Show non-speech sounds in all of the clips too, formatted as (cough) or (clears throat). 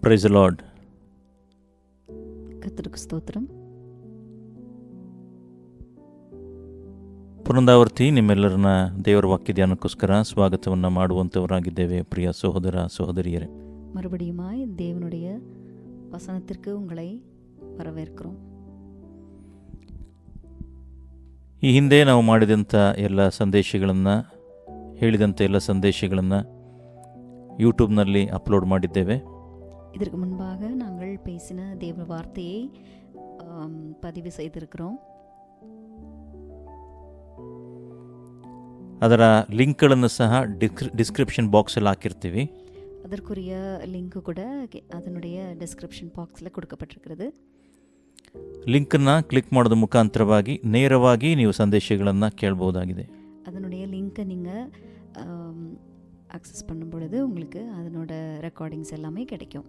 Price lord கர்த்தருக்கு ஸ்தோத்திரம் ಪುನರಾವರ್ತಿ ನಿಮ್ಮೆಲ್ಲರನ್ನ ದೇವರ ವಾಕ್ಯ ಧ್ಯಾನಕ್ಕೋಸ್ಕರ ಸ್ವಾಗತವನ್ನು ಮಾಡುವಂಥವರಾಗಿದ್ದೇವೆ ಪ್ರಿಯ ಸಹೋದರ ಸಹೋದರಿಯರೇ மறுபடியுமாய் தேவனுடைய வசனத்திற்கு உங்களை வரவேற்கிறோம் ಈ ಹಿಂದೆ ನಾವು ಮಾಡಿದಂಥ ಎಲ್ಲ ಸಂದೇಶಗಳನ್ನು ಹೇಳಿದಂಥ ಎಲ್ಲ ಸಂದೇಶಗಳನ್ನು ಯೂಟ್ಯೂಬ್ನಲ್ಲಿ ಅಪ್ಲೋಡ್ ಮಾಡಿದ್ದೇವೆ இதற்கு முன்பாக நாங்கள் பேசின தேவ வார்த்தையை ஆம், பதிவு செய்திருக்கிறோம் ಅದರ ಲಿಂಕ್ಗಳನ್ನು ಸಹ ಡಿಸ್ಕ್ರಿ ಡಿಸ್ಕ್ರಿಪ್ಷನ್ ಬಾಕ್ಸಲ್ಲಿ ಹಾಕಿರ್ತೀವಿ அதற்குரிய லிங்க் கூட கே- அதனுடைய டிஸ்கிரிப்ஷன் பாக்ஸில் கொடுக்கப்பட்டிருக்கிறது ಲಿಂಕನ್ನು ಕ್ಲಿಕ್ ಮಾಡೋದ್ರ ಮುಖಾಂತರವಾಗಿ ನೇರವಾಗಿ ನೀವು ಸಂದೇಶಗಳನ್ನು ಕೇಳ್ಬೋದಾಗಿದೆ அதனுடைய லிங்க்கை நீங்கள் அக்சஸ் பண்ணும் பொழுது உங்களுக்கு அதனோட ரெக்கார்டிங்ஸ் எல்லாமே கிடைக்கும்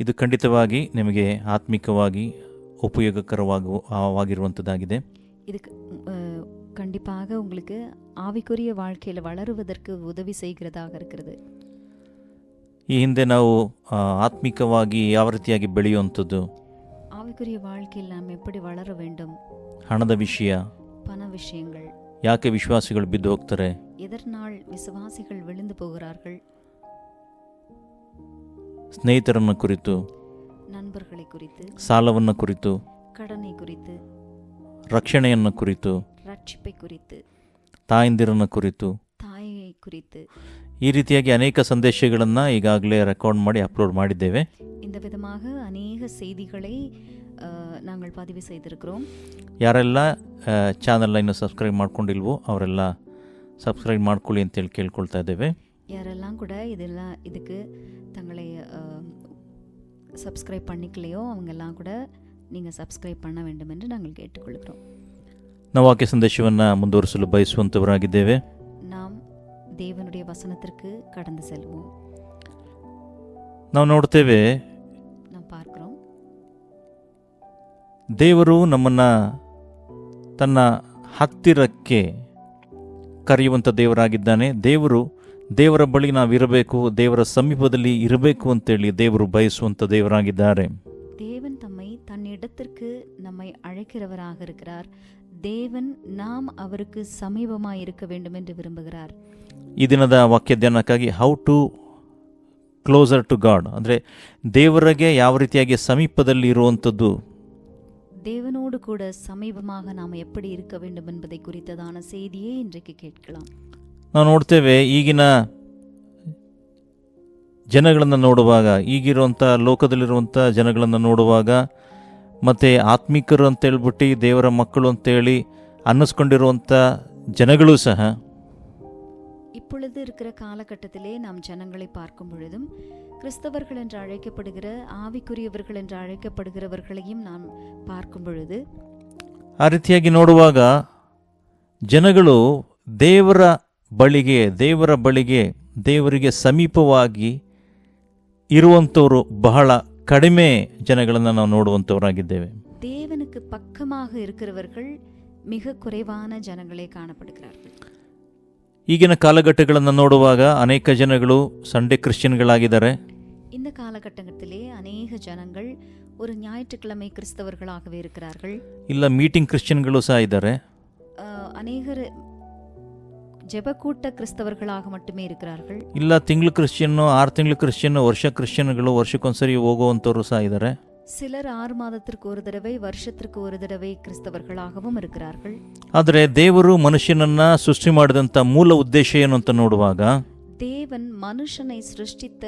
ಇದು ಖಂಡಿತವಾಗಿ ನಿಮಗೆ ಆತ್ಮಿಕವಾಗಿ ಉಪಯೋಗಕರವಾಗುವ ವಾಗಿರುವಂಥದ್ದಾಗಿದೆ இதுக்கு அஹ், கண்டிப்பாக உங்களுக்கு ஆவிக்குரிய வாழ்க்கையில் வளருவதற்கு உதவி செய்கிறதாக இருக்கிறது ಈ ಹಿಂದೆ ನಾವು ಆ, ಆತ್ಮಿಕವಾಗಿ ಯಾವ ರೀತಿಯಾಗಿ ಬೆಳೆಯುವಂಥದ್ದು ஆவிக்குரிய வாழ்க்கையில் நாம் எப்படி வளர வேண்டும் ಹಣದ ವಿಷಯ பண விஷயங்கள் ಯಾಕೆ ವಿಶ್ವಾಸಿಗಳು ಬಿದ್ದು ಹೋಗ್ತಾರೆ எதனால் விசுவாசிகள் விழுந்து போகிறார்கள் ಸ್ನೇಹಿತರನ್ನ ಕುರಿತು நண்பர்களை குறித்து ಸಾಲವನ್ನು ಕುರಿತು கடனை குறித்து ರಕ್ಷಣೆಯನ್ನು ಕುರಿತು ரட்சிப்பை குறித்து ತಾಯಂದಿರನ್ನ ಕುರಿತು தாயை குறித்து ಈ ರೀತಿಯಾಗಿ ಅನೇಕ ಸಂದೇಶಗಳನ್ನು ಈಗಾಗಲೇ ರೆಕಾರ್ಡ್ ಮಾಡಿ ಅಪ್ಲೋಡ್ ಮಾಡಿದ್ದೇವೆ இந்த விதமாக அநேக செய்திகளை அஹ், நாங்கள் பதிவு செய்திருக்கிறோம் ಯಾರೆಲ್ಲ ಚಾನಲ್ನ ಇನ್ನೂ ಸಬ್ಸ್ಕ್ರೈಬ್ ಮಾಡ್ಕೊಂಡಿಲ್ವೋ ಅವರೆಲ್ಲ ಸಬ್ಸ್ಕ್ರೈಬ್ ಮಾಡ್ಕೊಳ್ಳಿ ಅಂತೇಳಿ ಕೇಳ್ಕೊಳ್ತಾ ಇದ್ದೇವೆ யாரெல்லாம் கூட இதெல்லாம் இதுக்கு தங்களை சப்ஸ்கிரைப் பண்ணிக்கலையோ அவங்கெல்லாம் கூட நீங்கள் சப்ஸ்கிரைப் பண்ண வேண்டும் என்று நாங்கள் கேட்டுக்கொள்கிறோம் ನಾವು ವಾಕ್ಯ ಸಂದೇಶವನ್ನು ಮುಂದುವರಿಸಲು ಬಯಸುವಂಥವರಾಗಿದ್ದೇವೆ நாம் தேவனுடைய வசனத்திற்கு கடந்து செல்வோம் ನಾವು ನೋಡ್ತೇವೆ நாம் பார்க்கிறோம் ದೇವರು ನಮ್ಮನ್ನು ತನ್ನ ಹತ್ತಿರಕ್ಕೆ ಕರೆಯುವಂಥ ದೇವರಾಗಿದ್ದಾನೆ ದೇವರು ದೇವರ ಬಳಿ ನಾವಿರಬೇಕು ದೇವರ ಸಮೀಪದಲ್ಲಿ ಇರಬೇಕು ಅಂತೇಳಿ ದೇವರು ಬಯಸುವಂಥ ದೇವರಾಗಿದ್ದಾರೆ தேவன் தம்மை தன்னிடத்திற்கு நம்மை அழைக்கிறவராக இருக்கிறார் தேவன் நாம் அவருக்கு சமீபமாய் இருக்க வேண்டும் என்று விரும்புகிறார் ಈ ದಿನದ ವಾಕ್ಯ ಧ್ಯಾನಕ್ಕಾಗಿ how to closer to God ಅಂದರೆ ದೇವರಿಗೆ ಯಾವ ರೀತಿಯಾಗಿ ಸಮೀಪದಲ್ಲಿ ಇರುವಂಥದ್ದು தேவனோடு கூட சமீபமாக நாம் எப்படி இருக்க வேண்டும் என்பதை குறித்ததான செய்தியை இன்றைக்கு கேட்கலாம் ನಾವು ನೋಡ್ತೇವೆ ಈಗಿನ ಜನಗಳನ್ನು ನೋಡುವಾಗ ಈಗಿರುವಂಥ ಲೋಕದಲ್ಲಿರುವಂಥ ಜನಗಳನ್ನು ನೋಡುವಾಗ ಮತ್ತು ಆತ್ಮಿಕರು ಅಂತೇಳ್ಬಿಟ್ಟು ದೇವರ ಮಕ್ಕಳು ಅಂತೇಳಿ ಅನ್ನಿಸ್ಕೊಂಡಿರುವಂಥ ಜನಗಳು ಸಹ இப்பொழுது இருக்கிற காலகட்டத்திலே நாம் ஜனங்களை பார்க்கும் பொழுதும் கிறிஸ்தவர்கள் என்று அழைக்கப்படுகிற ஆவிக்குரியவர்கள் என்று அழைக்கப்படுகிறவர்களையும் நாம் பார்க்கும் பொழுது ಆ ರೀತಿಯಾಗಿ ನೋಡುವಾಗ ಜನಗಳು ದೇವರ ಬಳಿಗೆ ದೇವರ ಬಳಿಗೆ ದೇವರಿಗೆ ಸಮೀಪವಾಗಿ ಇರುವಂಥವರು ಬಹಳ ಕಡಿಮೆ ಜನಗಳನ್ನು ನಾವು ನೋಡುವಂಥವರಾಗಿದ್ದೇವೆ தேவனுக்கு பக்கமாக இருக்கிறவர்கள் மிக குறைவான ஜனங்களே காணப்படுகிறார்கள் ಈಗಿನ ಕಾಲಘಟ್ಟಗಳನ್ನು ನೋಡುವಾಗ ಅನೇಕ ಜನಗಳು ಸಂಡೇ ಕ್ರಿಶ್ಚಿಯನ್ಗಳಾಗಿದ್ದಾರೆ இந்த காலகட்டத்திலே அநேக ஜனங்கள் ஒரு ஞாயிற்றுக்கிழமை கிறிஸ்தவர்களாகவே இருக்கிறார்கள் ಇಲ್ಲ ಮೀಟಿಂಗ್ ಕ್ರಿಶ್ಚಿಯನ್ಗಳು ಸಹ ಇದ್ದಾರೆ அஹ், அநேகர் ஜெபக்கூட்ட கிறிஸ்தவர்களாக மட்டுமே இருக்கிறார்கள் ಇಲ್ಲ ತಿಂಗಳು ಕ್ರಿಶ್ಚಿಯನ್ನು ಆರು ತಿಂಗಳು ಕ್ರಿಶ್ಚಿಯನ್ನು ವರ್ಷ ಕ್ರಿಶ್ಚಿಯನ್ಗಳು ವರ್ಷಕ್ಕೊಂದ್ಸರಿ ಹೋಗುವಂಥವ್ರು ಸಹ ಇದ್ದಾರೆ சிலர் ஆறு மாதத்திற்கு ஒரு தடவை வருஷத்திற்கு ஒரு தடவை கிறிஸ்தவர்களாகவும் இருக்கிறார்கள் ಆದರೆ ದೇವರು ಮನುಷ್ಯನನ್ನ ಸೃಷ್ಟಿ ಮಾಡಿದಂಥ ಮೂಲ ಉದ್ದೇಶ ಏನು ಅಂತ ನೋಡುವಾಗ தேவன் மனுஷனை சிருஷ்டித்த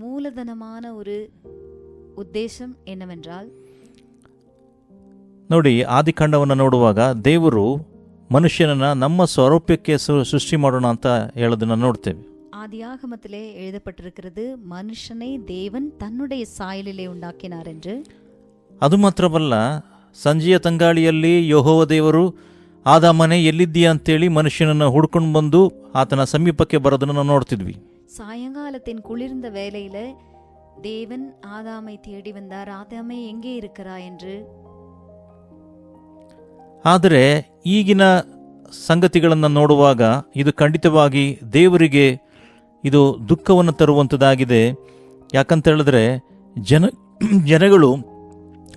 மூலதனமான ஒரு உத்தேசம் என்னவென்றால் ನೋಡಿ ಆದಿಕಾಂಡವನ್ನು ನೋಡುವಾಗ ದೇವರು ಮನುಷ್ಯನನ್ನ ನಮ್ಮ ಸ್ವರೂಪಕ್ಕೆ ಸೃ- ಸೃಷ್ಟಿ ಮಾಡೋಣ ಅಂತ ಹೇಳೋದನ್ನ ನೋಡ್ತೇವೆ ஆதியாகமத்திலே எழுதப்பட்டிருக்கிறது மனுஷனை தேவன் தன்னுடைய சாயலிலே உண்டாக்கினார் என்று ಅದು ಮಾತ್ರವಲ್ಲ ಸಂಜೆಯ ತಂಗಾಳಿಯಲ್ಲಿ ಯಹೋವ ದೇವರು ಆದಾಮನೆ ಎಲ್ಲಿದ್ದೀಯಾ ಅಂತೇಳಿ ಮನುಷ್ಯನನ್ನು ಹುಡ್ಕೊಂಡು ಬಂದು ಆತನ ಸಮೀಪಕ್ಕೆ ಬರೋದನ್ನು ನಾವು ನೋಡ್ತಿದ್ವಿ சாயங்காலத்தின் குளிர்ந்த வேளையில தேவன் ஆதாமை தேடி வந்தார் ஆதாமே எங்கே இருக்கிறாய் என்று ಆದರೆ ಈಗಿನ ಸಂಗತಿಗಳನ್ನು ನೋಡುವಾಗ ಇದು ಖಂಡಿತವಾಗಿ ದೇವರಿಗೆ ಇದು ದುಃಖವನ್ನು ತರುವಂಥದ್ದಾಗಿದೆ ಯಾಕಂತ ಹೇಳಿದ್ರೆ ಜನ (clears throat) ಜನಗಳು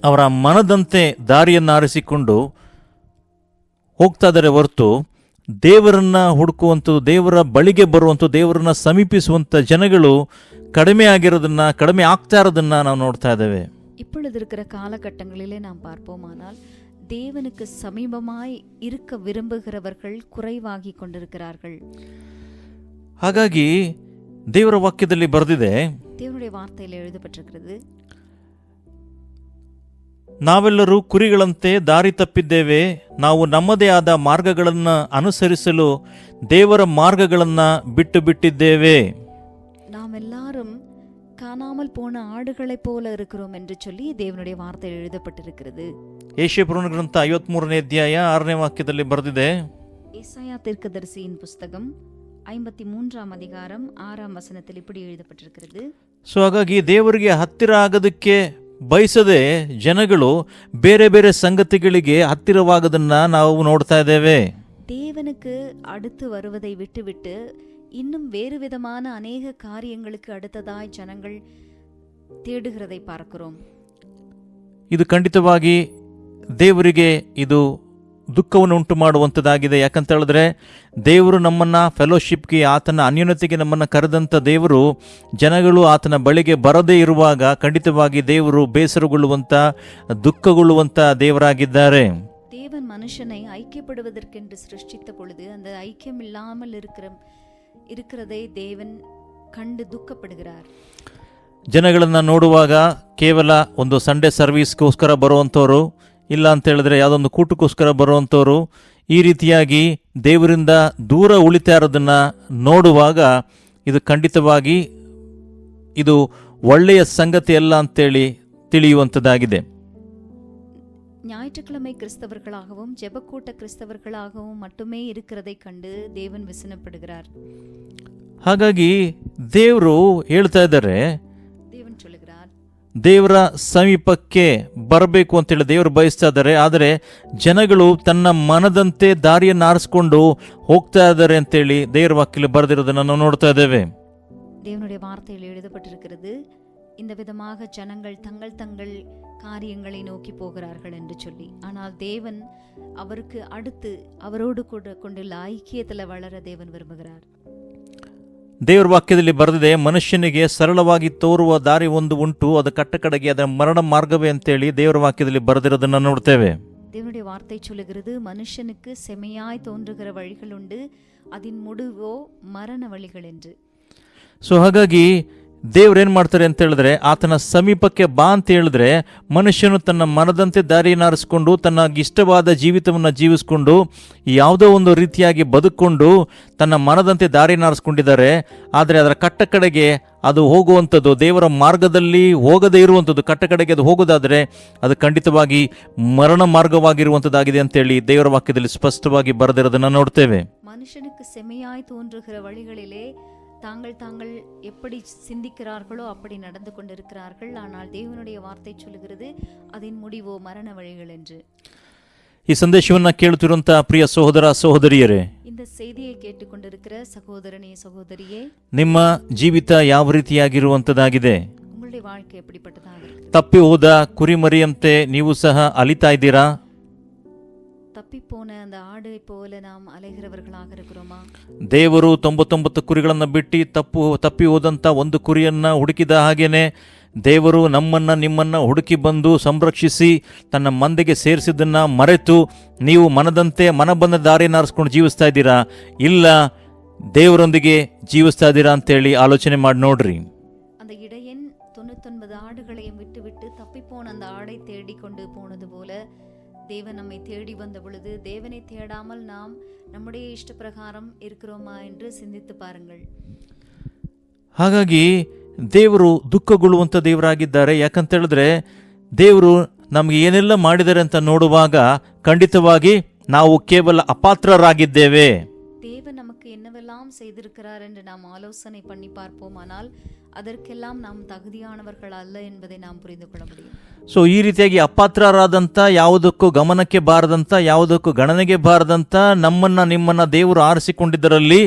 ಅವರ ಮನದಂತೆ ದಾರಿಯನ್ನು ಆರಿಸಿಕೊಂಡು ಹೋಗ್ತಾ ಇದ್ದಾರೆ ಹೊರತು ದೇವರನ್ನ ಹುಡುಕುವಂಥದ್ದು ದೇವರ ಬಳಿಗೆ ಬರುವಂಥ ದೇವರನ್ನ ಸಮೀಪಿಸುವಂಥ ಜನಗಳು ಕಡಿಮೆ ಆಗಿರೋದನ್ನ ಕಡಿಮೆ ಆಗ್ತಾ ಇರೋದನ್ನ ನಾವು ನೋಡ್ತಾ ಇದ್ದೇವೆ இப்பொழுது இருக்கிற காலகட்டங்களிலே நாம் பார்ப்போமானால் தேவனுக்கு சமீபமாய் இருக்க விரும்புகிறவர்கள் குறைவாகி கொண்டிருக்கிறார்கள் ಹಾಗಾಗಿ ದೇವರ ವಾಕ್ಯದಲ್ಲಿ ಬರೆದಿದೆ தேவனுடைய வார்த்தையில் எழுதப்பட்டிருக்கிறது ನಾವೆಲ್ಲರೂ ಕುರಿಗಳಂತೆ ದಾರಿ ತಪ್ಪಿದ್ದೇವೆ ನಾವು ನಮ್ಮದೇ ಆದ ಮಾರ್ಗಗಳನ್ನು ಅನುಸರಿಸಲು ದೇವರ ಮಾರ್ಗಗಳನ್ನು ಬಿಟ್ಟು ಬಿಟ್ಟಿದ್ದೇವೆ நாம் எல்லாரும் காணாமல் போன ஆடுகளைப் போல இருக்கிறோம் என்று சொல்லி தேவனுடைய வார்த்தையில் எழுதப்பட்டிருக்கிறது ಏಷ್ಯ ಪುರಾಣ ಗ್ರಂಥ ಐವತ್ಮೂರನೇ ಅಧ್ಯಾಯ ಆರನೇ ವಾಕ್ಯದಲ್ಲಿ ಬರೆದಿದೆ ஏசாயா தீர்க்கதரிசியின் புஸ்தகம் ஐம்பத்தி மூன்றாம் அதிகாரம் ஆறாம் வசனத்தில் இப்படி எழுதப்பட்டிருக்கிறது ಸೊ ಹಾಗಾಗಿ ದೇವರಿಗೆ ಹತ್ತಿರ ಆಗೋದಕ್ಕೆ ಬಯಸದೆ ಜನಗಳು ಬೇರೆ ಬೇರೆ ಸಂಗತಿಗಳಿಗೆ ಹತ್ತಿರವಾಗೋದನ್ನ ನಾವು ನೋಡ್ತಾ ಇದ್ದೇವೆ தேவனுக்கு அடுத்து வருவதை விட்டுவிட்டு இன்னும் வேறு விதமான அநேக காரியங்களுக்கு அடுத்ததாய் ஜனங்கள் தேடுகிறதை பார்க்கிறோம் ಇದು ಖಂಡಿತವಾಗಿ ದೇವರಿಗೆ ಇದು ದುಃಖವನ್ನು ಉಂಟು ಮಾಡುವಂಥದ್ದಾಗಿದೆ ಯಾಕಂತ ಹೇಳಿದ್ರೆ ದೇವರು ನಮ್ಮನ್ನ ಫೆಲೋಶಿಪ್ಗೆ ಆತನ ಅನ್ಯೋನ್ಯತೆಗೆ ನಮ್ಮನ್ನು ಕರೆದಂಥ ದೇವರು ಜನಗಳು ಆತನ ಬಳಿಗೆ ಬರದೇ ಇರುವಾಗ ಖಂಡಿತವಾಗಿ ದೇವರು ಬೇಸರಗೊಳ್ಳುವಂಥ ದುಃಖಗೊಳ್ಳುವಂಥ ದೇವರಾಗಿದ್ದಾರೆ தேவன் மனுஷனை ஐக்கியப்படுவதற்கென்று சிருஷ்டித்த பொழுது அந்த ஐக்கியம் இல்லாமல் இருக்கிற இருக்கிறதை தேவன் கண்டு துக்கப்படுகிறார் ಜನಗಳನ್ನು ನೋಡುವಾಗ ಕೇವಲ ಒಂದು ಸಂಡೇ ಸರ್ವಿಸ್ಗೋಸ್ಕರ ಬರುವಂಥವ್ರು ಇಲ್ಲ ಅಂತ ಹೇಳಿದ್ರೆ ಯಾವುದೊಂದು ಕೂಟಕ್ಕೋಸ್ಕರ ಬರುವಂಥವ್ರು ಈ ರೀತಿಯಾಗಿ ದೇವರಿಂದ ದೂರ ಉಳಿತಾ ಇರೋದನ್ನ ನೋಡುವಾಗ ಇದು ಖಂಡಿತವಾಗಿ ಇದು ಒಳ್ಳೆಯ ಸಂಗತಿ ಅಲ್ಲ ಅಂತೇಳಿ ತಿಳಿಯುವಂಥದ್ದಾಗಿದೆ ஞாயிற்றுக்கிழமை கிறிஸ்தவர்களாகவும் ஜெபக்கூட்ட கிறிஸ்தவர்களாகவும் மட்டுமே இருக்கிறதை கண்டு தேவன் விசனப்படுகிறார் ಹಾಗಾಗಿ ದೇವರು ಹೇಳ್ತಾ ಇದ್ದಾರೆ தேவன் சொல்லுகிறார் ದೇವರ ಸಮೀಪಕ್ಕೆ ಬರಬೇಕು ಅಂತೇಳಿ ದೇವರು ಬಯಸ್ತಾ ಇದ್ದಾರೆ ಆದರೆ ಜನಗಳು ತನ್ನ ಮನದಂತೆ ದಾರಿಯನ್ನು ಆರಿಸ್ಕೊಂಡು ಹೋಗ್ತಾ ಇದ್ದಾರೆ ಅಂತೇಳಿ ದೇವರ ವಾಕ್ಯಲ್ಲಿ ಬರೆದಿರೋದನ್ನ ನಾವು ನೋಡ್ತಾ ಇದ್ದೇವೆ தேவனுடைய வார்த்தையில் எழுதப்பட்டிருக்கிறது இந்த விதமாக ஜனங்கள் தங்கள் தங்கள் காரியங்களை நோக்கி போகிறார்கள் என்று சொல்லி ஆனால் தேவன் அவருக்கு அடுத்து அவரோடு கூட கொண்டுள்ள ஐக்கியத்தில் வளர தேவன் விரும்புகிறார் ದೇವರ ವಾಕ್ಯದಲ್ಲಿ ಬರೆದಿದೆ ಮನುಷ್ಯನಿಗೆ ಸರಳವಾಗಿ ತೋರುವ ದಾರಿ ಒಂದು ಉಂಟು ಅದು ಕಟ್ಟಕಡೆಗೆ ಅದರ ಮರಣ ಮಾರ್ಗವೇ ಅಂತೇಳಿ ದೇವರ ವಾಕ್ಯದಲ್ಲಿ ಬರೆದಿರೋದನ್ನ ನೋಡ್ತೇವೆ தேவனுடைய வார்த்தை சொல்லுகிறது மனுஷனுக்கு செமையாய் தோன்றுகிற வழிகள் உண்டு அதன் முடிவோ மரண வழிகள் என்று ಸೊ ಹಾಗಾಗಿ ದೇವ್ರೇನು ಮಾಡ್ತಾರೆ ಅಂತ ಹೇಳಿದ್ರೆ, ಆತನ ಸಮೀಪಕ್ಕೆ ಬಾ ಅಂತ ಹೇಳಿದ್ರೆ, ಮನುಷ್ಯನು ತನ್ನ ಮನದಂತೆ ದಾರಿಯನ್ನಾರಿಸಿಕೊಂಡು ತನ್ನಗಿಷ್ಟವಾದ ಜೀವಿತವನ್ನು ಜೀವಿಸ್ಕೊಂಡು, ಯಾವುದೋ ಒಂದು ರೀತಿಯಾಗಿ ಬದುಕೊಂಡು ತನ್ನ ಮನದಂತೆ ದಾರಿಯನ್ನಾರಿಸ್ಕೊಂಡಿದ್ದಾರೆ ಆದರೆ ಅದರ ಕಟ್ಟಕಡೆಗೆ ಅದು ಹೋಗುವಂಥದ್ದು, ದೇವರ ಮಾರ್ಗದಲ್ಲಿ ಹೋಗದೇ ಇರುವಂಥದ್ದು, ಕಟ್ಟಕಡೆಗೆ ಅದು ಹೋಗೋದಾದರೆ, ಅದು ಖಂಡಿತವಾಗಿ ಮರಣ ಮಾರ್ಗವಾಗಿರುವಂಥದ್ದಾಗಿದೆ ಅಂತೇಳಿ ದೇವರ ವಾಕ್ಯದಲ್ಲಿ ಸ್ಪಷ್ಟವಾಗಿ ಬರೆದಿರೋದನ್ನು ನೋಡ್ತೇವೆ. ಮನುಷ್ಯನಿಗೆ ಅಂದ್ರೆ ತೋನ್ರುಗಿರ தாங்கள் தாங்கள் எப்படி சிந்திக்கிறார்களோ அப்படி நடந்து கொண்டிருக்கிறார்கள் ஆனால் தேவனுடைய வார்த்தை சொல்லுகிறது அதன் முடிவோ மரண வழிகள் என்று ಈ ಸಂದೇಶವನ್ನು ಕೇಳುತ್ತಿರುವಂಥ ಪ್ರಿಯ ಸಹೋದರ ಸಹೋದರಿಯರೇ இந்த செய்தியை கேட்டுக்கொண்டிருக்கிற சகோதரனே சகோதரியே ನಿಮ್ಮ ಜೀವಿತ ಯಾವ ರೀತಿಯಾಗಿರುವಂಥದ್ದಾಗಿದೆ உங்களுடைய வாழ்க்கை எப்படிப்பட்டதாக இருக்கு ತಪ್ಪಿ ಹೋದ ಕುರಿಮರಿಯಂತೆ ನೀವು ಸಹ ಅಲಿತಾ ಇದ್ದೀರಾ தப்பிப்போன அந்த ஆடை போல நாம் அலைகிறவர்களாக இருக்கிறோமா ದೇವರು ತೊಂಬತ್ತೊಂಬತ್ತು ಕುರಿಗಳನ್ನು ಬಿಟ್ಟು ತಪ್ಪು ತಪ್ಪಿ ಹೋದಂಥ ಒಂದು ಕುರಿಯನ್ನ ಹುಡುಕಿದ ಹಾಗೇನೆ ದೇವರು ನಮ್ಮನ್ನ ನಿಮ್ಮನ್ನ ಹುಡುಕಿ ಬಂದು ಸಂರಕ್ಷಿಸಿ ತನ್ನ ಮಂದೆಗೆ ಸೇರಿಸಿದ್ದನ್ನ ಮರೆತು ನೀವು ಮನದಂತೆ ಮನ ಬಂದ ದಾರಿಯನ್ನು ಆರಿಸ್ಕೊಂಡು ಜೀವಿಸ್ತಾ ಇದ್ದೀರಾ ಇಲ್ಲ ದೇವರೊಂದಿಗೆ ಜೀವಿಸ್ತಾ ಇದ್ದೀರಾ ಅಂತೇಳಿ ಆಲೋಚನೆ ಮಾಡಿ ನೋಡ್ರಿ அந்த இடையன் தொண்ணூத்தொன்பது ஆடுகளையும் விட்டுவிட்டு தப்பிப்போன அந்த ஆடை தேடிக்கொண்டு போனது போல தேவன் நம்மை தேடி வந்த பொழுது தேவனை தேடாமல் நாம் நம்முடைய இஷ்ட பிரகாரம் இருக்கிறோமா என்று சிந்தித்து பாருங்கள் ಹಾಗಾಗಿ ದೇವರು ದುಃಖಗೊಳ್ಳುವಂಥ ದೇವರಾಗಿದ್ದಾರೆ ಯಾಕಂತ ಹೇಳಿದ್ರೆ ದೇವರು ನಮಗೆ ಏನೆಲ್ಲ ಮಾಡಿದ್ದಾರೆ ಅಂತ ನೋಡುವಾಗ ಖಂಡಿತವಾಗಿ ನಾವು ಕೇವಲ ಅಪಾತ್ರರಾಗಿದ್ದೇವೆ தேவன் நமக்கு என்னவெல்லாம் என்னென்னவெல்லாம் செய்திருக்கிறார் என்று நாம் ஆலோசனை பண்ணி பார்ப்போமானால் அதற்கெல்லாம் நாம் தகுதியானவர்கள் அல்ல என்பதை நாம் புரிந்து கொள்ள முடியும் ಸೊ ಈ ರೀತಿಯಾಗಿ ಅಪಾತ್ರರಾದಂಥ ಯಾವುದಕ್ಕೂ ಗಮನಕ್ಕೆ ಬಾರದಂಥ ಯಾವುದಕ್ಕೂ ಗಣನೆಗೆ ಬಾರದಂಥ ನಮ್ಮನ್ನ ನಿಮ್ಮನ್ನ ದೇವರು ಆರಿಸಿಕೊಂಡಿದ್ದರಲ್ಲಿ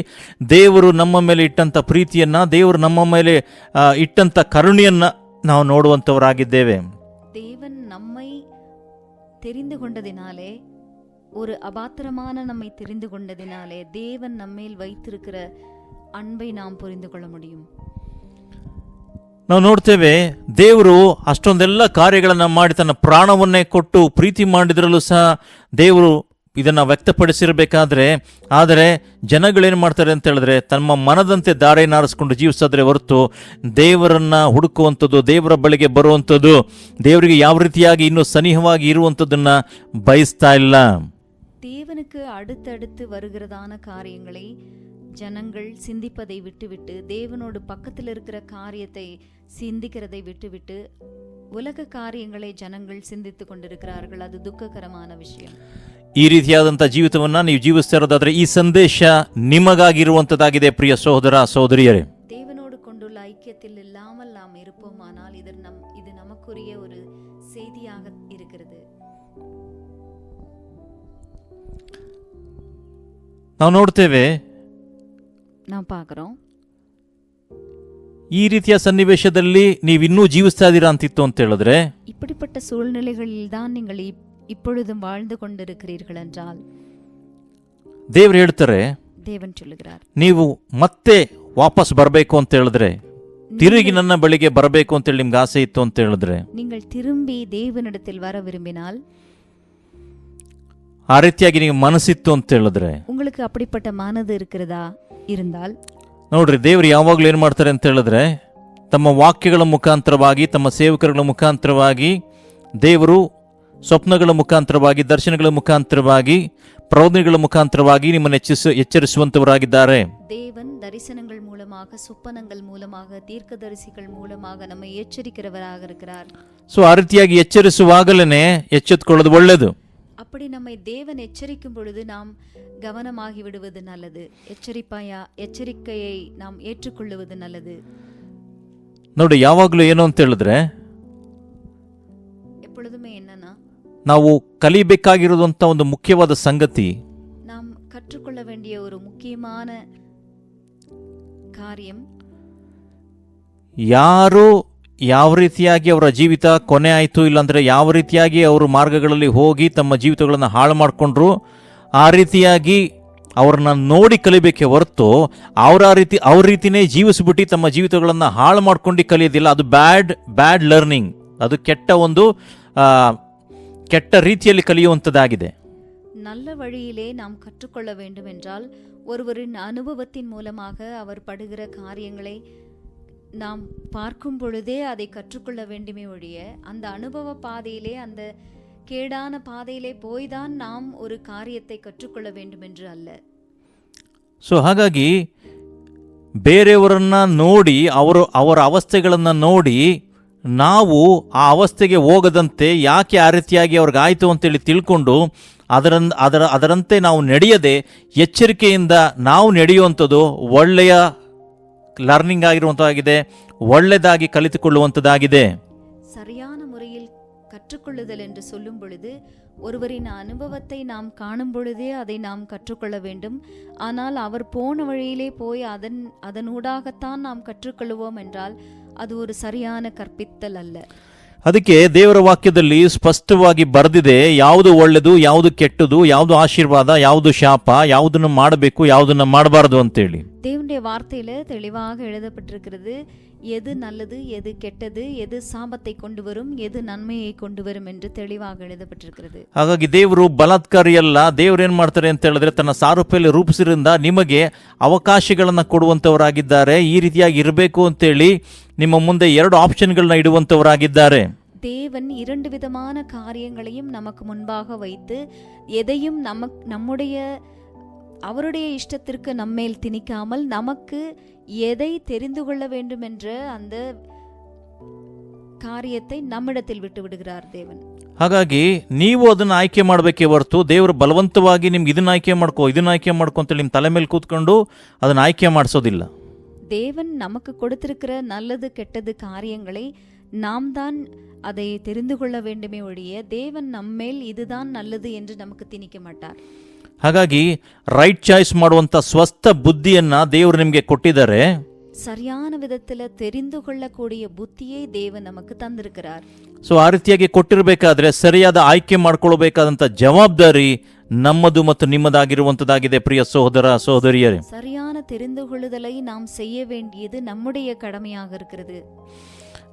ದೇವರು ನಮ್ಮ ಮೇಲೆ ಇಟ್ಟಂಥ ಪ್ರೀತಿಯನ್ನ ದೇವರು ನಮ್ಮ ಮೇಲೆ ಆ, ಇಟ್ಟಂಥ ಕರುಣೆಯನ್ನ ನಾವು ನೋಡುವಂಥವರಾಗಿದ್ದೇವೆ தேவன் நம்மை தெரிந்து கொண்டதினாலே ஒரு அபாத்திரமான நம்மை தெரிந்து கொண்டதினாலே தேவன் நம்மேல் வைத்திருக்கிற அன்பை நாம் புரிந்து கொள்ள முடியும் ನಾವು ನೋಡ್ತೇವೆ ದೇವರು ಅಷ್ಟೊಂದೆಲ್ಲ ಕಾರ್ಯಗಳನ್ನು ಮಾಡಿ ತನ್ನ ಪ್ರಾಣವನ್ನೇ ಕೊಟ್ಟು ಪ್ರೀತಿ ಮಾಡಿದ್ರಲ್ಲೂ ಸಹ ದೇವರು ಇದನ್ನು ವ್ಯಕ್ತಪಡಿಸಿರಬೇಕಾದ್ರೆ, ಆದರೆ ಜನಗಳೇನು ಮಾಡ್ತಾರೆ ಅಂತ ಹೇಳಿದ್ರೆ, ತಮ್ಮ ಮನದಂತೆ ದಾರಿಯನ್ನು ಆರಿಸ್ಕೊಂಡು ಜೀವಿಸೋದ್ರೆ ಹೊರತು ದೇವರನ್ನು ಹುಡುಕುವಂಥದ್ದು, ದೇವರ ಬಳಿಗೆ ಬರುವಂಥದ್ದು, ದೇವರಿಗೆ ಯಾವ ರೀತಿಯಾಗಿ ಇನ್ನೂ ಸನಿಹವಾಗಿ ಇರುವಂಥದ್ದನ್ನು ಬಯಸ್ತಾ ಇಲ್ಲ. ದೇವನಕ್ಕೆ ಅಡುತ್ತಡುತ್ತು ஜனங்கள் சிந்திப்பதை விட்டுவிட்டு தேவனோடு பக்கத்தில் இருக்கிற காரியத்தை சிந்திக்கிறதை விட்டுவிட்டு உலக காரியங்களை ஜனங்கள் சிந்தித்து கொண்டிருக்கிறார்கள் அது துக்ககரமான விஷயம் ಈ ರೀತಿಯಾದಂಥ ಜೀವಿತವನ್ನ ನೀವು ಜೀವಿಸ್ತಾ ಇರೋದಾದ್ರೆ ಈ ಸಂದೇಶ ನಿಮಗಾಗಿರುವಂಥದ್ದಾಗಿದೆ ಪ್ರಿಯ ಸಹೋದರ ಸಹೋದರಿಯರೇ தேவனோடு கொண்டுள்ள ஐக்கியத்தில் இல்லாமல் நாம் இருப்போமானால் இது நம் இது நமக்குரிய ஒரு செய்தியாக இருக்கிறது ನಾವು ನೋಡ್ತೇವೆ நாம் பார்க்குறோம் ಈ ರೀತಿಯ ಸನ್ನಿವೇಶದಲ್ಲಿ ನೀವು ಇನ್ನೂ ಜೀವಿಸ್ತಾ ಇದ್ದೀರಾ ಅಂತಿತ್ತು ಅಂತ ಹೇಳಿದ್ರೆ இப்படிப்பட்ட சூழ்நிலைகளில் தான் நீங்கள் இப்- இப்பொழுதும் வாழ்ந்து கொண்டிருக்கிறீர்கள் என்றால் ದೇವ್ರು ಹೇಳ್ತಾರೆ தேவன் சொல்லுகிறார் ನೀವು ಮತ್ತೆ ವಾಪಸ್ ಬರಬೇಕು ಅಂತ ಹೇಳಿದ್ರೆ ತಿರುಗಿ ನನ್ನ ಬಳಿಗೆ ಬರಬೇಕು ಅಂತೇಳಿ ನಿಮ್ಗೆ ಆಸೆ ಇತ್ತು ಅಂತ ಹೇಳಿದ್ರೆ நீங்கள் திரும்பி தேவனிடத்தில் வர விரும்பினால் ಆ ರೀತಿಯಾಗಿ ನೀವು ಮನಸ್ಸಿತ್ತು ಅಂತ ಹೇಳಿದ್ರೆ உங்களுக்கு அப்படிப்பட்ட மனது இருக்கிறதா இருந்தால் ನೋಡ್ರಿ ದೇವ್ರು ಯಾವಾಗಲೂ ಏನು ಮಾಡ್ತಾರೆ ಅಂತ ಹೇಳಿದ್ರೆ ತಮ್ಮ ವಾಕ್ಯಗಳ ಮುಖಾಂತರವಾಗಿ ತಮ್ಮ ಸೇವಕರುಗಳ ಮುಖಾಂತರವಾಗಿ ದೇವರು ಸ್ವಪ್ನಗಳ ಮುಖಾಂತರವಾಗಿ ದರ್ಶನಗಳ ಮುಖಾಂತರವಾಗಿ ಪ್ರೌಢಿಗಳ ಮುಖಾಂತರವಾಗಿ ನಿಮ್ಮನ್ನು ಎಚ್ಚರಿಸ ಎಚ್ಚರಿಸುವಂತವರಾಗಿದ್ದಾರೆ தேவன் தரிசனங்கள் மூலமாக சொப்பனங்கள் மூலமாக தீர்க்கதரிசிகள் மூலமாக நம்மை எச்சரிக்கிறவராக இருக்கிறார் ಸೊ ಆ ರೀತಿಯಾಗಿ ಎಚ್ಚರಿಸುವಾಗಲೇ ಎಚ್ಚೆತ್ತುಕೊಳ್ಳೋದು ಒಳ್ಳೆಯದು அப்படி நம்மை தேவன் எச்சரிக்கும் பொழுது நாம் கவனமாகி விடுவது நல்லது எச்சரிப்பாயா எச்சரிக்கையை நாம் ஏற்றுக்கொள்ளுவது நல்லது ನೋಡಿ ಯಾವಾಗಲೂ ಏನು ಅಂತ ಹೇಳಿದ್ರೆ எப்பொழுதுமே என்னன்னா ನಾವು ಕಲಿಬೇಕಾಗಿರೋದಂಥ ಒಂದು ಮುಖ್ಯವಾದ ಸಂಗತಿ நாம் கற்றுக்கொள்ள வேண்டிய ஒரு முக்கியமான காரியம் ಯಾರು ಯಾವ ರೀತಿಯಾಗಿ ಅವರ ಜೀವಿತ ಕೊನೆ ಆಯಿತು ಇಲ್ಲಾಂದ್ರೆ ಯಾವ ರೀತಿಯಾಗಿ ಅವರು ಮಾರ್ಗಗಳಲ್ಲಿ ಹೋಗಿ ತಮ್ಮ ಜೀವಿತಗಳನ್ನು ಹಾಳು ಮಾಡಿಕೊಂಡ್ರು ಆ ರೀತಿಯಾಗಿ ಅವ್ರನ್ನ ನೋಡಿ ಕಲಿಬೇಕೆ ಹೊರತು ಅವ್ರ ಆ ರೀತಿ ಅವ್ರ ರೀತಿನೇ ಜೀವಿಸ್ಬಿಟ್ಟು ತಮ್ಮ ಜೀವಿತಗಳನ್ನು ಹಾಳು ಮಾಡ್ಕೊಂಡು ಕಲಿಯೋದಿಲ್ಲ ಅದು ಬ್ಯಾಡ್ ಬ್ಯಾಡ್ ಲರ್ನಿಂಗ್ ಅದು ಕೆಟ್ಟ ಒಂದು ಆ, ಕೆಟ್ಟ ರೀತಿಯಲ್ಲಿ ಕಲಿಯುವಂಥದ್ದಾಗಿದೆ நல்ல வழியிலே நாம் கற்றுக்கொள்ள வேண்டும் என்றால் ஒருவரின் அனுபவத்தின் மூலமாக அவர் படுகிற காரியங்களை நாம் பார்க்கும் பொழுதே அதை கற்றுக்கொள்ள வேண்டுமே ஒழிய அந்த அனுபவ பாதையிலே அந்த கேடான பாதையிலே போய்தான் நாம் ஒரு காரியத்தை கற்றுக்கொள்ள வேண்டும் என்று அல்ல ಸೊ ಹಾಗಾಗಿ ಬೇರೆಯವರನ್ನ ನೋಡಿ ಅವರು ಅವರ ಅವಸ್ಥೆಗಳನ್ನು ನೋಡಿ ನಾವು ಆ ಅವಸ್ಥೆಗೆ ಹೋಗದಂತೆ ಯಾಕೆ ಆ ರೀತಿಯಾಗಿ ಅವ್ರಿಗಾಯ್ತು ಅಂತೇಳಿ ತಿಳ್ಕೊಂಡು ಅದರ ಅದರ ಅದರಂತೆ ನಾವು ನಡೆಯದೆ ಎಚ್ಚರಿಕೆಯಿಂದ ನಾವು ನಡೆಯುವಂಥದ್ದು ಒಳ್ಳೆಯ ಲರ್ನಿಂಗ್ ಆಗಿರುವಂಥದ್ದಾಗಿದೆ ಒಳ್ಳೆಯದಾಗಿ ಕಲಿತುಕೊಳ್ಳುವಂಥದ್ದಾಗಿದೆ சரியான முறையில் கற்றுக்கொள்ளுதல் என்று சொல்லும் பொழுது ஒருவரின் அனுபவத்தை நாம் காணும் பொழுதே அதை நாம் கற்றுக்கொள்ள வேண்டும் ஆனால் அவர் போன வழியிலே போய் அதன் அதனூடாகத்தான் நாம் கற்றுக்கொள்வோம் என்றால் அது ஒரு சரியான கற்பித்தல் அல்ல ಅದಕ್ಕೆ ದೇವರ ವಾಕ್ಯದಲ್ಲಿ ಸ್ಪಷ್ಟವಾಗಿ ಬರೆದಿದೆ ಯಾವುದು ಒಳ್ಳೆಯದು ಯಾವುದು ಕೆಟ್ಟದು ಯಾವುದು ಆಶೀರ್ವಾದ ಯಾವುದು ಶಾಪ ಯಾವುದನ್ನು ಮಾಡಬೇಕು ಯಾವುದನ್ನು ಮಾಡಬಾರದು ಅಂತೇಳಿ தேவனுடைய வார்த்தையில தெளிவாக எழுதப்பட்டிருக்கிறது எது நல்லது எது கெட்டது எது சாபத்தை கொண்டு வரும் எது நன்மையை கொண்டு வரும் என்று தெளிவாக எழுதப்பட்டிருக்கிறது ಹಾಗಾಗಿ ದೇವರು ಬಲಾತ್ಕಾರಿ ಅಲ್ಲ ದೇವ್ರು ಏನ್ ಮಾಡ್ತಾರೆ ಅಂತ ಹೇಳಿದ್ರೆ ತನ್ನ ಸಾರೂಪ್ಯಲ್ಲಿ ರೂಪಿಸಿರಿಂದ ನಿಮಗೆ ಅವಕಾಶಗಳನ್ನ ಕೊಡುವಂತವರಾಗಿದ್ದಾರೆ ಈ ರೀತಿಯಾಗಿ ಇರಬೇಕು ಅಂತೇಳಿ ನಿಮ್ಮ ಮುಂದೆ ಎರಡು ಆಪ್ಷನ್ಗಳನ್ನ ಇಡುವಂತವರಾಗಿದ್ದಾರೆ தேவன் இரண்டு விதமான காரியங்களையும் நமக்கு முன்பாக வைத்து எதையும் நமக் நம்முடைய அவருடைய இஷ்டத்திற்கு நம்மேல் திணிக்காமல் நமக்கு எதை தெரிந்து கொள்ள வேண்டும் என்ற அந்த காரியத்தை நம்மிடத்தில் விட்டு விடுகிறார் தேவன் ಹಾಗಾಗಿ ನೀವು ಅದನ್ನ ಆಯ್ಕೆ ಮಾಡಬೇಕೇ ಹೊರತು ದೇವರು ಬಲವಂತವಾಗಿ ನಿಮ್ಗೆ ಇದನ್ನ ಆಯ್ಕೆ ಮಾಡ್ಕೋ ಇದನ್ನ ಆಯ್ಕೆ ಮಾಡ್ಕೊ ಅಂತೇಳಿ ನಿಮ್ಮ ತಲೆ ಮೇಲೆ ಕೂತ್ಕೊಂಡು ಅದನ್ನ ಆಯ್ಕೆ ಮಾಡಿಸೋದಿಲ್ಲ தேவன் நமக்கு கொடுத்திருக்கிற நல்லது கெட்டது காரியங்களை நாம் தான் அதை தெரிந்து கொள்ள வேண்டுமே ஒழிய தேவன் நம்மேல் இதுதான் நல்லது என்று நமக்கு திணிக்க மாட்டார் ಹಾಗಾಗಿ ರೈಟ್ ಚಾಯ್ಸ್ ಮಾಡುವಂಥ ಸ್ವಸ್ಥ ಬುದ್ಧಿಯನ್ನ ದೇವರು ನಿಮಗೆ ಕೊಟ್ಟಿದ್ದಾರೆ சரியான விதத்துல தெரிந்து கொள்ளக்கூடிய புத்தியை தேவன் நமக்கு தந்திருக்கிறார் ಸೊ ಆ ರೀತಿಯಾಗಿ ಕೊಟ್ಟಿರಬೇಕಾದ್ರೆ ಸರಿಯಾದ ಆಯ್ಕೆ ಮಾಡ್ಕೊಳ್ಬೇಕಾದಂಥ ಜವಾಬ್ದಾರಿ ನಮ್ಮದು ಮತ್ತು ನಿಮ್ಮದಾಗಿರುವಂಥದ್ದಾಗಿದೆ ಪ್ರಿಯ ಸಹೋದರ ಸಹೋದರಿಯರೇ சரியான தெரிந்து கொள்ளுதலை நாம் செய்ய வேண்டியது நம்முடைய கடமையாக இருக்கிறது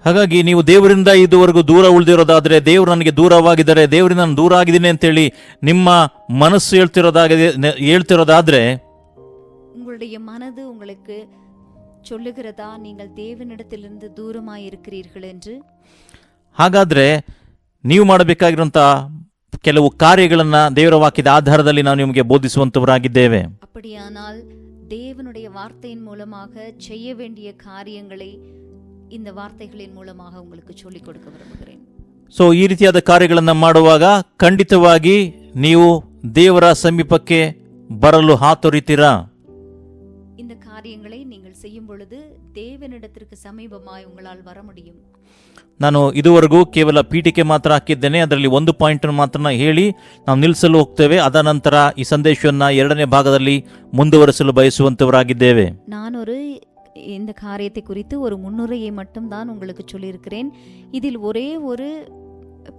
ಹಾಗಾಗಿ ನೀವು ದೇವರಿಂದ ಇದುವರೆಗೂ ದೂರ ಉಳಿದಿರೋದಾದ್ರೆ ದೇವರು ನನಗೆ ದೂರವಾಗಿದ್ದಾರೆ ದೇವರಿಂದ ನಾನು ದೂರ ಆಗಿದ್ದೀನಿ ಅಂತೇಳಿ ನಿಮ್ಮ ಮನಸ್ಸು ಹೇಳ್ತಿರೋದಾಗಿದೆ ನೆ- ಹೇಳ್ತಿರೋದಾದ್ರೆ உங்களுடைய மனது உங்களுக்கு சொல்லுகிறதா நீங்கள் தேவனிடத்திலிருந்து தூரமாய் இருக்கிறீர்கள் என்று ಹಾಗಾದ್ರೆ ನೀವು ಮಾಡಬೇಕಾಗಿರುವಂಥ ಕೆಲವು ಕಾರ್ಯಗಳನ್ನ ದೇವರ ವಾಕ್ಯದ ಆಧಾರದಲ್ಲಿ ನಾವು ನಿಮಗೆ ಬೋಧಿಸುವಂತವರಾಗಿದ್ದೇವೆ அப்படியானால் தேவனுடைய வார்த்தையின் மூலமாக செய்ய வேண்டிய காரியங்களை இந்த வார்த்தைகளின் மூலமாக உங்களுக்கு சொல்லிக் கொடுக்க விரும்புகிறேன் ಸೊ ಈ ರೀತಿಯಾದ ಕಾರ್ಯಗಳನ್ನು ಮಾಡುವಾಗ ಖಂಡಿತವಾಗಿ ನೀವು ದೇವರ ಸಮೀಪಕ್ಕೆ ಬರಲು ಹಾತೊರಿತೀರಾ இந்த காரியங்களை நீங்கள் செய்யும் பொழுது தேவனிடத்திற்கு சமீபமாய் உங்களால் வர முடியும் ನಾನು ಇದುವರೆಗೂ ಕೇವಲ ಪೀಠಿಕೆ ಮಾತ್ರ ಹಾಕಿದ್ದೇನೆ ಅದರಲ್ಲಿ ಒಂದು ಪಾಯಿಂಟ್ ಮಾತ್ರ ಹೇಳಿ ನಾವು ನಿಲ್ಲಿಸಲು ಹೋಗ್ತೇವೆ ಅದ ನಂತರ ಈ ಸಂದೇಶವನ್ನ ಎರಡನೇ ಭಾಗದಲ್ಲಿ ಮುಂದುವರಿಸಲು ಬಯಸುವಂತವರಾಗಿದ್ದೇವೆ நான் ஒரு இந்த காரியத்தை குறித்து ஒரு முன்னுரையை மட்டும் தான் உங்களுக்கு சொல்லியிருக்கிறேன் இதில் ஒரே ஒரு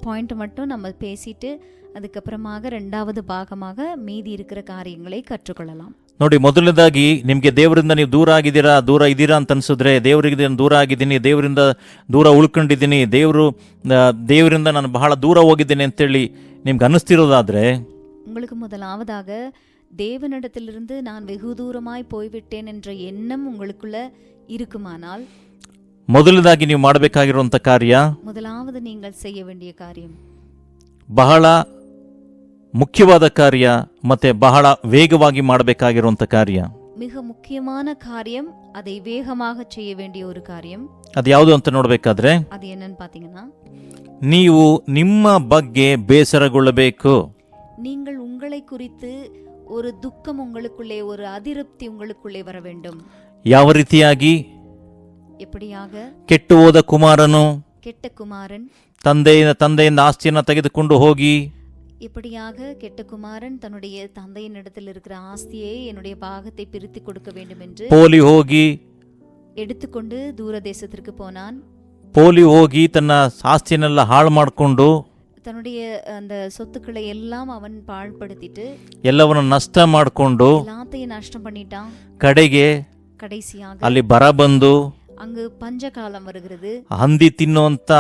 பாயிண்ட் மட்டும் நம்ம பேசிட்டு அதுக்கப்புறமாக ரெண்டாவது பாகமாக மீதி இருக்கிற காரியங்களை கற்றுக்கொள்ளலாம் ನೋಡಿ ಮೊದಲನೇದಾಗಿ ನಿಮಗೆ ದೇವರಿಂದ ನೀವು ದೂರ ಆಗಿದ್ದೀರಾ ದೂರ ಇದ್ದೀರಾ ಅಂತ ಅನ್ಸಿದ್ರೆ ದೇವರಿಗೆ ನಾನು ದೂರ ಆಗಿದ್ದೀನಿ ದೇವರಿಂದ ದೂರ ಉಳ್ಕೊಂಡಿದ್ದೀನಿ ದೇವರು ಆ, ದೇವರಿಂದ ನಾನು ಬಹಳ ದೂರ ಹೋಗಿದ್ದೀನಿ ಅಂತೇಳಿ ನಿಮ್ಗೆ ಅನ್ನಿಸ್ತಿರೋದಾದ್ರೆ உங்களுக்கு முதலாவதாக தேவனிடத்திலிருந்து நான் வெகு தூரமாய் போய்விட்டேன் என்ற எண்ணம் உங்களுக்குள்ள இருக்குமானால் ಮೊದಲನೇದಾಗಿ ನೀವು ಮಾಡಬೇಕಾಗಿರುವಂಥ ಕಾರ್ಯ முதலாவது நீங்கள் செய்ய வேண்டிய காரியம் ಬಹಳ ಮುಖ್ಯವಾದ ಕಾರ್ಯ ಮತ್ತೆ ಬಹಳ ವೇಗವಾಗಿ ಮಾಡಬೇಕಾಗಿರುವಂಥ ಕಾರ್ಯ மிக முக்கியமான காரியம் அதை வேகமாக செய்ய வேண்டிய ஒரு காரியம் ಅದು ಯಾವುದು ಅಂತ ನೋಡಬೇಕಾದ್ರೆ அது என்னன்னு பார்த்தீங்கன்னா ನೀವು ನಿಮ್ಮ ಬಗ್ಗೆ ಬೇಸರಗೊಳ್ಳಬೇಕು நீங்கள் உங்களை குறித்து ஒரு துக்கம் உங்களுக்குள்ளே ஒரு அதிருப்தி உங்களுக்குள்ளே வர வேண்டும் ಯಾವ ರೀತಿಯಾಗಿ எப்படியாக ಕೆಟ್ಟು ಹೋದ ಕುಮಾರನು கெட்ட குமாரன் ತಂದೆಯ ತಂದೆಯಿಂದ ಆಸ್ತಿಯನ್ನು ತೆಗೆದುಕೊಂಡು ಹೋಗಿ எப்படியாக கெட்ட குமாரன் தன்னுடைய தந்தையின் இடத்தில் இருக்கிற ஆஸ்தியை என்னுடைய பாகத்தை பிரித்து கொடுக்க வேண்டும் என்று ಪೋಲಿ ಹೋಗಿ எடுத்துக்கொண்டு தூர தேசத்திற்கு போனான் ಪೋಲಿ ಹೋಗಿ ತನ್ನ ಆಸ್ತಿಯನ್ನೆಲ್ಲ ಹಾಳು ಮಾಡಿಕೊಂಡು தன்னுடைய அந்த சொத்துக்களை எல்லாம் அவன் பாழ்படுத்திட்டு ಎಲ್ಲವನ್ನು ನಷ್ಟ ಮಾಡಿಕೊಂಡು எல்லாத்தையும் நஷ்டம் பண்ணிட்டான் ಕಡೆಗೆ கடைசியாக ಅಲ್ಲಿ ಬರ ಬಂದು அங்கு பஞ்சகாலம் வருகிறது ಹಂದಿ ತಿನ್ನುವಂತ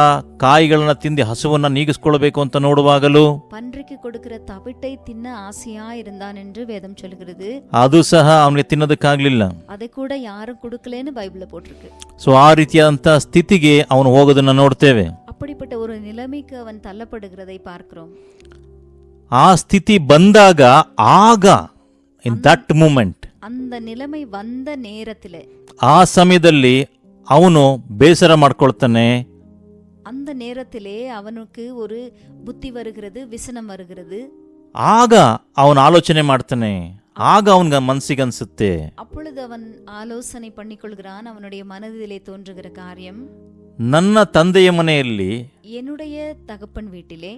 ಕಾಯಿಗಳನ್ನ ತಿಂದು ಹಸುವನ್ನ ನೀಗಿಸ್ಕೊಳ್ಬೇಕು ಅಂತ ನೋಡುವಾಗಲೂ பன்றிக்கு கொடுக்கிற தவிட்டை தின்ன ஆசையா இருந்தான் என்று வேதம் சொல்கிறது ಅದು ಸಹ ಅವನಿಗೆ ತಿನ್ನೋದಕ್ಕಾಗ್ಲಿಲ್ಲ அதை கூட யாரும் கொடுக்கலன்னு பைபிள்ல போட்டிருக்கு ಸೊ ಆ ರೀತಿಯಾದಂಥ ಸ್ಥಿತಿಗೆ ಅವನು ಹೋಗೋದನ್ನ ನೋಡ್ತೇವೆ அப்படிப்பட்ட ஒரு நிலைமைக்கு அவன் தள்ளப்படுகிறதை பார்க்கிறோம் ಆ ಸ್ಥಿತಿ ಬಂದಾಗ ಆಗ ಇನ್ ದಟ್ ಮೂಮೆಂಟ್ அந்த நிலைமை வந்த நேரத்திலே ಆ ಸಮಯದಲ್ಲಿ ಅವನು ಬೇಸರ ಮಾಡ್ಕೊಳ್ತಾನೆ அந்த நேரத்திலே அவனுக்கு ஒரு புத்தி வருகிறது விசனம் வருகிறது ಆಗ ಅವನು ಆಲೋಚನೆ ಮಾಡ್ತಾನೆ ಆಗ ಅವನಿಗೆ ಮನಸ್ಸಿಗೆ ಅನ್ಸುತ್ತೆ அப்பொழுது அவன் ஆலோசனை பண்ணிக்கொள்கிறான் அவனுடைய மனதிலே தோன்றுகிற காரியம் ನನ್ನ ತಂದೆಯ ಮನೆಯಲ್ಲಿ என்னுடைய தகப்பன் வீட்டிலே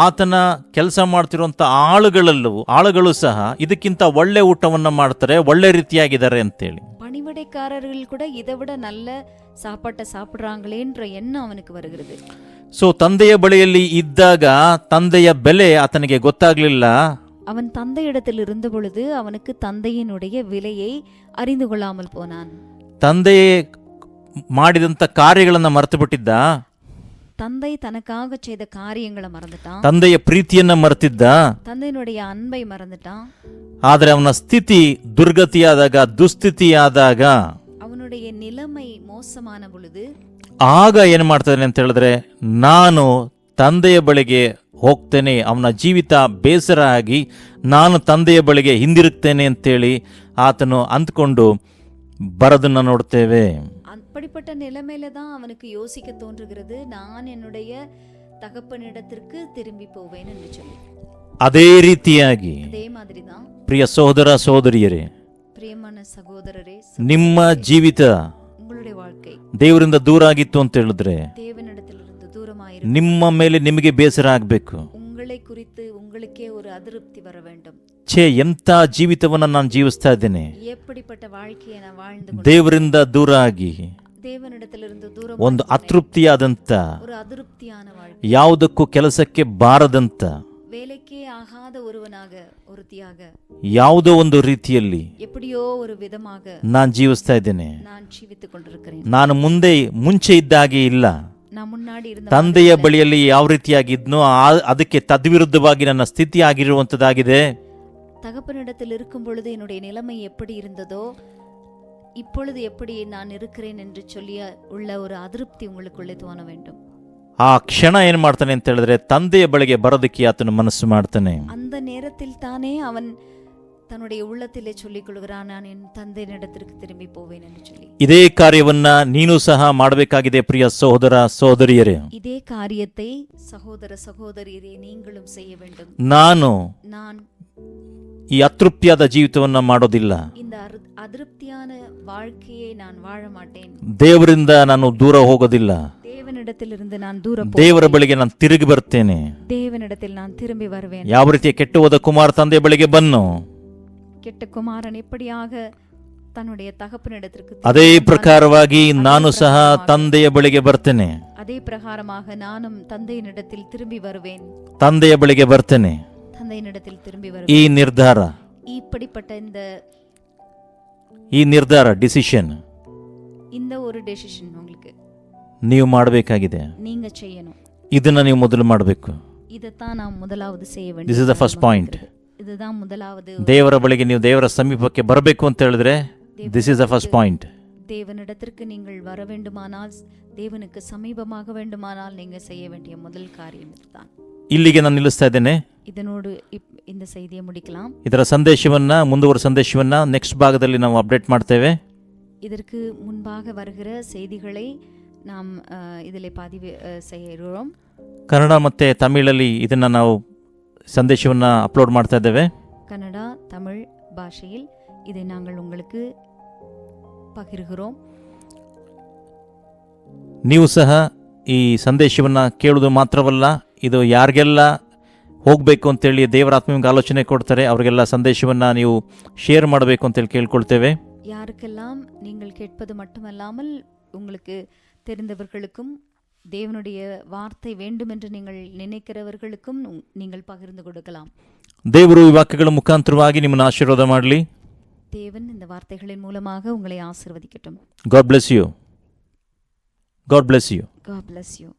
ಆತನ ಕೆಲಸ ಮಾಡ್ತಿರುವಂತ ಆಳುಗಳಲ್ಲೂ ಆಳುಗಳು ಸಹ ಇದಕ್ಕಿಂತ ಒಳ್ಳೆ ಊಟವನ್ನ ಮಾಡ್ತಾರೆ ಒಳ್ಳೆ ರೀತಿಯಾಗಿದ್ದಾರೆ ಅಂತೇಳಿ பணிவிடைக்காரர்கள் கூட இதை விட நல்ல சாப்பாட்டை சாப்பிடுறாங்களேன்ற எண்ணம் அவனுக்கு வருகிறது ಸೊ ತಂದೆಯ ಬಳಿಯಲ್ಲಿ ಇದ್ದಾಗ ತಂದೆಯ ಬೆಲೆ ಆತನಿಗೆ ಗೊತ್ತಾಗ್ಲಿಲ್ಲ அவன் தந்தையிடத்தில் இருந்த பொழுது அவனுக்கு தந்தையினுடைய விலையை அறிந்து கொள்ளாமல் போனான் ತಂದೆ ಮಾಡಿದಂತ ಕಾರ್ಯಗಳನ್ನ ಮರೆತು ಬಿಟ್ಟಿದ್ದ தந்தை தனக்காக செய்த காரியங்களை மறந்துட்டான் ತಂದೆಯ ಪ್ರೀತಿಯನ್ನ ಮರೆತಿದ್ದ தந்தையினுடைய அன்பை மறந்துட்டான் ಆದ್ರೆ ಅವನ ಸ್ಥಿತಿ ದುರ್ಗತಿಯಾದಾಗ ದುಸ್ಥಿತಿಯಾದಾಗ அவனுடைய நிலைமை மோசமான பொழுது ಆಗ ಏನ್ ಮಾಡ್ತಾನೆ ಅಂತ ಹೇಳಿದ್ರೆ ನಾನು ತಂದೆಯ ಬಳಿಗೆ ಹೋಗ್ತೇನೆ ಅವನ ಜೀವಿತ ಬೇಸರ ಆಗಿ ನಾನು ತಂದೆಯ ಬಳಿಗೆ ಹಿಂದಿರುಗ್ತೇನೆ ಅಂತೇಳಿ ಆತನು ಅಂದ್ಕೊಂಡು ಬರೋದನ್ನ ನೋಡ್ತೇವೆ அப்படிப்பட்ட இப்படிப்பட்ட நிலைமையில தான் அவனுக்கு யோசிக்க தோன்றுகிறது நான் என்னுடைய தகப்பனிடத்திற்கு திரும்பி போவேன் என்று சொல்லி ಅದೇ ರೀತಿಯಾಗಿ அதே மாதிரி தான் ಪ್ರಿಯ ಸಹೋದರ ಸಹೋದರಿಯರೇ பிரியமான சகோதரரே ನಿಮ್ಮ ಜೀವಿತ உங்களுடைய வாழ்க்கை ದೇವರಿಂದ ದೂರ ಆಗಿತ್ತು ಅಂತ ಹೇಳಿದ್ರೆ தேவனிடத்திலிருந்து தூரமாயிரு ನಿಮ್ಮ ಮೇಲೆ ನಿಮಗೆ ಬೇಸರ ಆಗಬೇಕು. ಉಂಗಳೆ ಕುರಿತು ಅದೃಪ್ತಿ ಎಂತ ಜೀವಿತವನ್ನ ನಾನು ಜೀವಿಸ್ತಾ ಇದ್ದೇನೆ. ದೇವರಿಂದ ದೂರ ಆಗಿ. ದೂರ ಒಂದು ಅತೃಪ್ತಿಯಾದಂತ ಯಾವುದಕ್ಕೂ ಕೆಲಸಕ್ಕೆ ಬಾರದಂತ ಯಾವುದೋ ಒಂದು ರೀತಿಯಲ್ಲಿ ಎಪಡಿಯೋ ವಿಧವಾಗ ನಾನು ಜೀವಿಸ್ತಾ ಇದ್ದೇನೆ. ನಾನು ಮುಂದೆ ಮುಂಚೆ ಇದ್ದ ಹಾಗೆ ಇಲ್ಲ. ತಂದೆಯ ಬಳಿಯಲ್ಲಿ ಯಾವ ರೀತಿಯಾಗಿ ಇದ್ನೋ ಆ- ಅದಕ್ಕೆ ತದ್ವಿರುದ್ಧವಾಗಿ ನನ್ನ ಸ್ಥಿತಿ ಆಗಿರುವಂತದ್ದಾಗಿದೆ தகப்பனிடத்தில் இருக்கும் பொழுது என்னுடைய நிலைமை எப்படி இருந்ததோ இப்பொழுது எப்படி நான் இருக்கிறேன் என்று சொல்லி உள்ள ஒரு அதிருப்தி உங்களுக்குள்ளே தோண வேண்டும் ಆ ಕ್ಷಣ ಏನ್ ಮಾಡ್ತಾನೆ ಅಂತ ಹೇಳಿದ್ರೆ ತಂದೆಯ ಬಳಿಗೆ ಬರೋದಕ್ಕೆ ಆತನು ಮನಸ್ಸು ಮಾಡ್ತಾನೆ அந்த நேரத்தில் தானே அவன் தன்னுடைய உள்ளத்திலே சொல்லிக் கொள்கிறான் நான் என் தந்தையினிடத்திற்கு திரும்பி போவேன் என்று சொல்லி ಇದೇ ಕಾರ್ಯವನ್ನ ನೀನು ಸಹ ಮಾಡಬೇಕಾಗಿದೆ ಪ್ರಿಯ ಸಹೋದರ ಸಹೋದರಿಯರೇ இதே காரியத்தை சகோதர சகோதரியரே நீங்களும் செய்ய வேண்டும் ನಾನು நான் ಈ ಅತೃಪ್ತಿಯಾದ ಜೀವಿತವನ್ನ ಮಾಡೋದಿಲ್ಲ இந்த அரு- அதிருப்தியான வாழ்க்கையை நான் வாழ மாட்டேன் ದೇವರಿಂದ ನಾನು ದೂರ ಹೋಗೋದಿಲ್ಲ தேவனிடத்திலிருந்து நான் தூரம் ದೇವರ ಬಳಿಗೆ ನಾನು ತಿರುಗಿ ಬರ್ತೇನೆ தேவனிடத்தில் நான் திரும்பி வருவேன் ಯಾವ ರೀತಿಯ ಕೆಟ್ಟು ಹೋದ ಕುಮಾರ ತಂದೆಯ ಬಳಿಗೆ ಬನ್ನು ಕೆಟ್ಟ ಕುಮಾರನ್ ಎಪ್ಪಡಿಯಾಗ ತನ್ನುடைய ತಗಪನಿಡತಿರ್ಕು ಅದೇ ಪ್ರಕಾರವಾಗಿ ನಾನು ಸಹ ತಂದೆಯ ಬಳಿಗೆ ಬರ್ತೇನೆ ಅದೇ ಪ್ರಕಾರಮಾಗ ನಾನು ತಂದೆಯನಿಡತಿಲ್ ತಿರುಂಬಿ ಬರುವೇನ್ ತಂದೆಯ ಬಳಿಗೆ ಬರ್ತೇನೆ ತಂದೆಯನಿಡತಿಲ್ ತಿರುಂಬಿ ಬರುವೇನ್ ಈ ನಿರ್ಧಾರ இப்படிப்பட்ட இந்த ಈ ನಿರ್ಧಾರ ಡಿಸಿಷನ್ இந்த ஒரு டெசிஷன் உங்களுக்கு ನೀವು ಮಾಡಬೇಕಾಗಿದೆ நீங்க செய்யணும் ಇದನ್ನ ನೀವು ಮೊದಲು ಮಾಡಬೇಕು இதைத்தான் நான் முதலாவது செய்ய வேண்டும் this is the first point இதுதான் முதலாவது ದೇವರ ಬಳಿಗೆ ನೀವು ದೇವರ ಸಮೀಪಕ್ಕೆ ಬರಬೇಕು ಅಂತ ಹೇಳಿದ್ರೆ this is the first point தேவனிடத்திற்கு நீங்கள் வர வேண்டுமானால் தேவனுக்கு சமீபமாக வேண்டுமானால் நீங்க செய்ய வேண்டிய முதல் காரியம் இதுதான் ಇಲ್ಲಿಗೆ ನಾನು ನಿಲ್ಲಿಸ್ತಾ ಇದ್ದೇನೆ இதனோடு இப்- இந்த செய்தியை முடிக்கலாம் ಇದರ ಸಂದೇಶವನ್ನ ಮುಂದುವರ ಸಂದೇಶವನ್ನ ನೆಕ್ಸ್ಟ್ ಭಾಗದಲ್ಲಿ ನಾವು ಅಪ್ಡೇಟ್ ಮಾಡ್ತೇವೆ இதற்கு முன்பாக வருகிற செய்திகளை நாம் அஹ், இதிலே பதிவு அஹ், செய்கிறோம் ಕನ್ನಡ ಮತ್ತೆ ತಮಿಳಲ್ಲಿ ಇದನ್ನ ನಾವು ಸಂದೇಶವನ್ನ ಅಪ್ಲೋಡ್ ಮಾಡ್ತಾ ಇದ್ದೇವೆ கன்னடா தமிழ் பாஷையில் இதை நாங்கள் உங்களுக்கு பகிர்கிறோம் ನೀವು ಸಹ ಈ ಸಂದೇಶವನ್ನ ಕೇಳುವುದು ಮಾತ್ರವಲ್ಲ ಇದು ಯಾರಿಗೆಲ್ಲ ಹೋಗಬೇಕು ಅಂತೇಳಿ ದೇವರ ಆತ್ಮ ನಿಮ್ಗೆ ಆಲೋಚನೆ ಕೊಡ್ತಾರೆ ಅವರಿಗೆಲ್ಲ ಸಂದೇಶವನ್ನ ನೀವು ಶೇರ್ ಮಾಡಬೇಕು ಅಂತೇಳಿ ಕೇಳ್ಕೊಳ್ತೇವೆ யாருக்கெல்லாம் நீங்கள் கேட்பது மட்டுமல்லாமல் உங்களுக்கு தெரிந்தவர்களுக்கும் தேவனுடைய வார்த்தை வேண்டும் என்று நீங்கள் நினைக்கிறவர்களுக்கும் உங்- நீங்கள் பகிர்ந்து கொடுக்கலாம் ದೇವರು ಈ ವಾಕ್ಯಗಳ ಮುಖಾಂತರವಾಗಿ ನಿಮ್ಮನ್ನು ಆಶೀರ್ವಾದ ಮಾಡಲಿ தேவன் இந்த வார்த்தைகளின் மூலமாக உங்களை ஆசிர்வதிக்கட்டும் God bless you God bless you God bless you